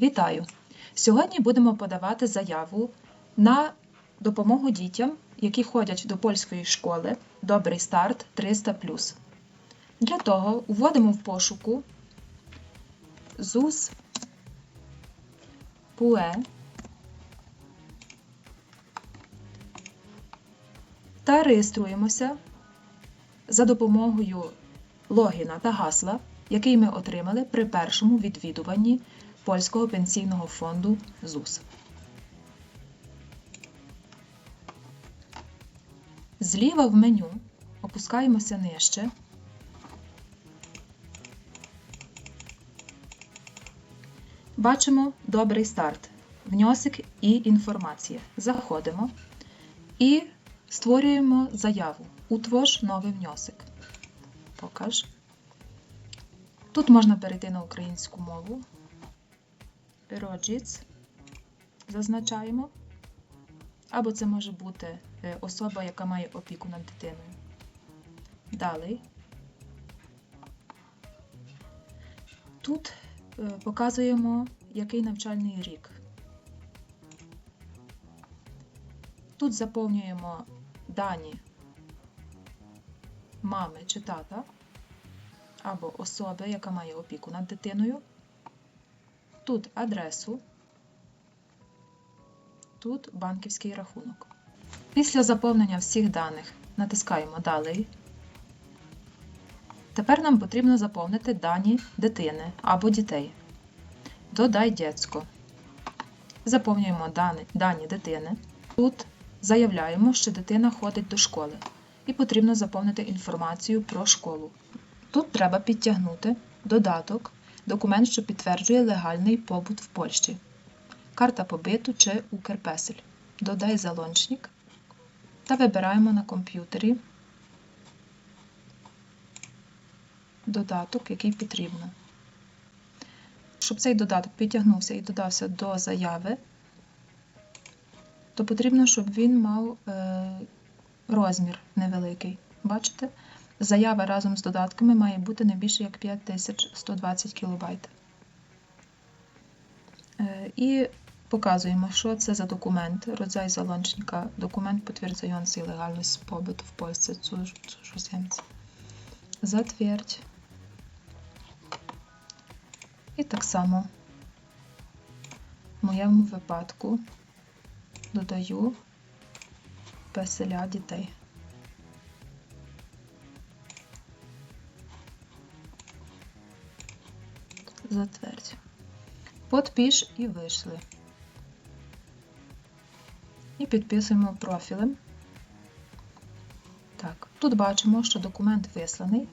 Вітаю! Сьогодні будемо подавати заяву на допомогу дітям, які ходять до польської школи Добрий старт 300. Для того вводимо в пошуку ЗУС ПУЕ та реєструємося за допомогою логіна та гасла, який ми отримали при першому відвідуванні Польського пенсійного фонду ЗУС. Зліва в меню опускаємося нижче. Бачимо добрий старт, внесок і інформація. Заходимо і створюємо заяву. Утвож новий внесок. Покаж. Тут можна перейти на українську мову. Роджіц зазначаємо. Або це може бути е, особа, яка має опіку над дитиною. Далі. Тут е, показуємо, який навчальний рік. Тут заповнюємо дані мами чи тата або особи, яка має опіку над дитиною. Тут адресу, тут банківський рахунок. Після заповнення всіх даних натискаємо Далі. Тепер нам потрібно заповнити дані дитини або дітей. Додай дєцько. Заповнюємо дані, дані дитини. Тут заявляємо, що дитина ходить до школи і потрібно заповнити інформацію про школу. Тут треба підтягнути додаток, документ, що підтверджує легальний побут в Польщі, карта побиту чи Укрпесель. Додай залончник та вибираємо на комп'ютері додаток, який потрібно. Щоб цей додаток підтягнувся і додався до заяви, то потрібно, щоб він мав е, розмір невеликий. Бачите? Заява разом з додатками має бути не більше як 5120 кБ. Е, І показуємо, що це за документ. Родзай залончника. Документ potwierdzający legalność pobytu w Polsce cudzoziemca. Затвердь. І так само в моєму випадку додаю песеля дітей. Затвердь. Подпіш і вийшли. І підписуємо профілем. Так, тут бачимо, що документ висланий.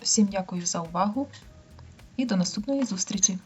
Всім дякую за увагу і до наступної зустрічі!